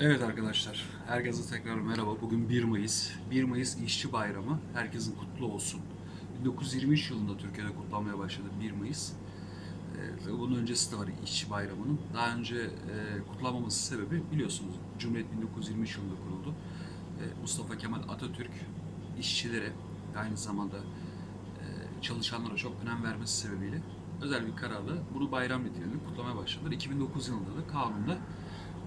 Evet arkadaşlar, herkese tekrar merhaba. Bugün 1 Mayıs. 1 Mayıs İşçi Bayramı. Herkesin kutlu olsun. 1923 yılında Türkiye'de kutlanmaya başladı 1 Mayıs. Ee, ve bunun öncesi de var İşçi Bayramı'nın. Daha önce e, kutlanmaması sebebi biliyorsunuz Cumhuriyet 1923 yılında kuruldu. Ee, Mustafa Kemal Atatürk işçilere aynı zamanda e, çalışanlara çok önem vermesi sebebiyle özel bir kararla bunu bayram niteliğinde kutlamaya başladılar. 2009 yılında da kanunda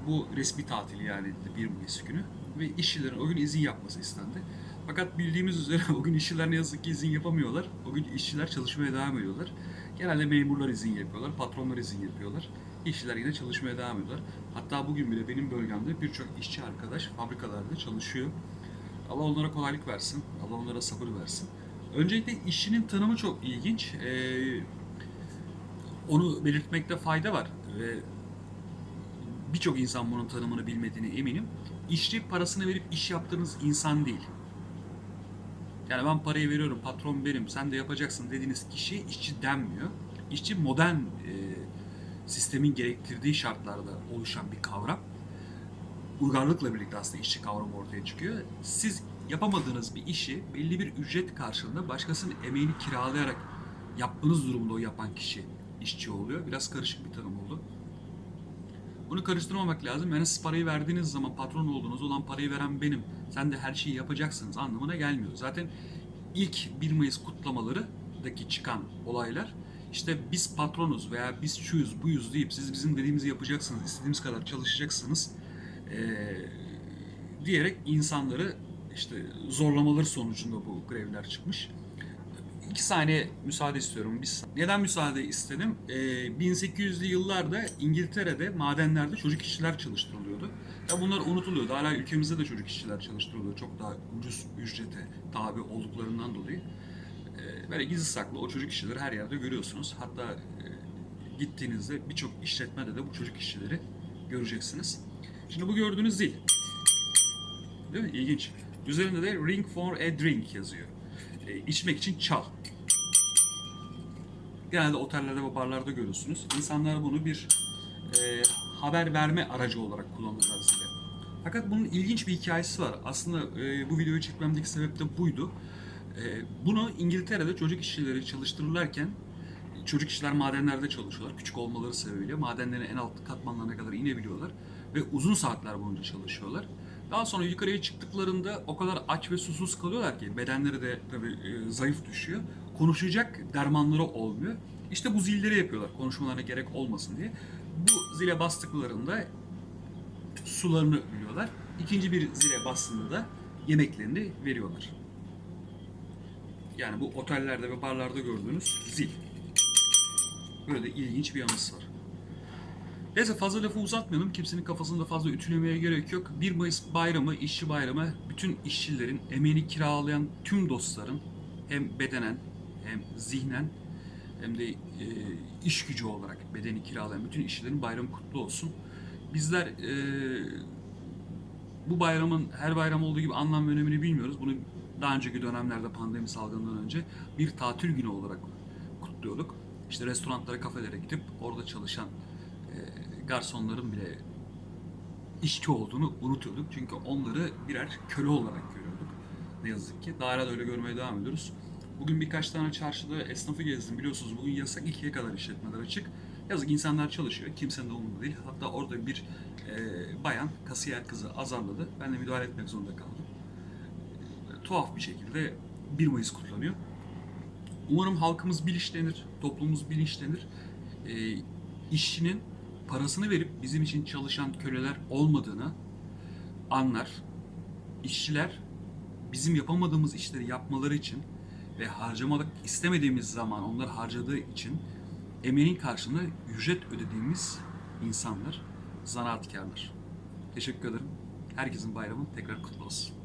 bu resmi tatil yani 1 Mayıs günü ve işçilerin o gün izin yapması istendi. Fakat bildiğimiz üzere o gün işçiler ne yazık ki izin yapamıyorlar. O gün işçiler çalışmaya devam ediyorlar. Genelde memurlar izin yapıyorlar, patronlar izin yapıyorlar. İşçiler yine çalışmaya devam ediyorlar. Hatta bugün bile benim bölgemde birçok işçi arkadaş fabrikalarda çalışıyor. Allah onlara kolaylık versin, Allah onlara sabır versin. Öncelikle işçinin tanımı çok ilginç. Ee, onu belirtmekte fayda var ve birçok insan bunun tanımını bilmediğine eminim. İşçi parasını verip iş yaptığınız insan değil. Yani ben parayı veriyorum, patron benim, sen de yapacaksın dediğiniz kişi işçi denmiyor. İşçi modern e, sistemin gerektirdiği şartlarda oluşan bir kavram. Uygarlıkla birlikte aslında işçi kavramı ortaya çıkıyor. Siz yapamadığınız bir işi belli bir ücret karşılığında başkasının emeğini kiralayarak yapmanız durumunda o yapan kişi işçi oluyor. Biraz karışık bir tanım oldu. Bunu karıştırmamak lazım. Yani siz parayı verdiğiniz zaman patron olduğunuz olan parayı veren benim. Sen de her şeyi yapacaksınız anlamına gelmiyor. Zaten ilk 1 Mayıs kutlamalarıdaki çıkan olaylar işte biz patronuz veya biz şuyuz buyuz deyip siz bizim dediğimizi yapacaksınız, istediğimiz kadar çalışacaksınız eee, diyerek insanları işte zorlamaları sonucunda bu grevler çıkmış. İki saniye müsaade istiyorum. Saniye. Neden müsaade istedim? Ee, 1800'lü yıllarda İngiltere'de madenlerde çocuk işçiler çalıştırılıyordu. Ya bunlar unutuluyordu. Hala ülkemizde de çocuk işçiler çalıştırılıyor. Çok daha ucuz ücrete tabi olduklarından dolayı. Ee, böyle gizli saklı o çocuk işçileri her yerde görüyorsunuz. Hatta e, gittiğinizde birçok işletmede de bu çocuk işçileri göreceksiniz. Şimdi bu gördüğünüz zil. Değil mi? İlginç. Üzerinde de ring for a drink yazıyor. E, içmek için çal. Genelde otellerde ve barlarda görürsünüz. İnsanlar bunu bir e, haber verme aracı olarak kullanırlar zile. Fakat bunun ilginç bir hikayesi var. Aslında e, bu videoyu çekmemdeki sebep de buydu. E, bunu İngiltere'de çocuk işçileri çalıştırırlarken çocuk işçiler madenlerde çalışıyorlar. Küçük olmaları sebebiyle madenlerin en alt katmanlarına kadar inebiliyorlar ve uzun saatler boyunca çalışıyorlar. Daha sonra yukarıya çıktıklarında o kadar aç ve susuz kalıyorlar ki bedenleri de tabii e, zayıf düşüyor. Konuşacak dermanları olmuyor. İşte bu zilleri yapıyorlar konuşmalarına gerek olmasın diye. Bu zile bastıklarında sularını biliyorlar. İkinci bir zile bastığında da yemeklerini veriyorlar. Yani bu otellerde ve barlarda gördüğünüz zil. Böyle de ilginç bir yanısı var. Neyse fazla lafı uzatmayalım. Kimsenin kafasını da fazla ütülemeye gerek yok. 1 Mayıs bayramı, işçi bayramı bütün işçilerin, emeğini kiralayan tüm dostların hem bedenen hem zihnen hem de e, iş gücü olarak bedeni kiralayan bütün işçilerin bayramı kutlu olsun. Bizler e, bu bayramın her bayram olduğu gibi anlam ve önemini bilmiyoruz. Bunu daha önceki dönemlerde pandemi salgından önce bir tatil günü olarak kutluyorduk. İşte restoranlara, kafelere gidip orada çalışan e, garsonların bile işçi olduğunu unutuyorduk. Çünkü onları birer köle olarak görüyorduk. Ne yazık ki. Daha hala da öyle görmeye devam ediyoruz. Bugün birkaç tane çarşıda esnafı gezdim. Biliyorsunuz bugün yasak ikiye kadar işletmeler açık. Yazık insanlar çalışıyor. Kimsenin de umurunda değil. Hatta orada bir e, bayan kasiyer kızı azarladı. Ben de müdahale etmek zorunda kaldım. E, tuhaf bir şekilde 1 Mayıs kutlanıyor. Umarım halkımız bilinçlenir, toplumumuz bilinçlenir. E, işçinin parasını verip bizim için çalışan köleler olmadığını anlar. İşçiler bizim yapamadığımız işleri yapmaları için ve harcamalık istemediğimiz zaman onlar harcadığı için emeğin karşılığında ücret ödediğimiz insanlar, zanaatkarlar. Teşekkür ederim. Herkesin bayramı tekrar kutlu olsun.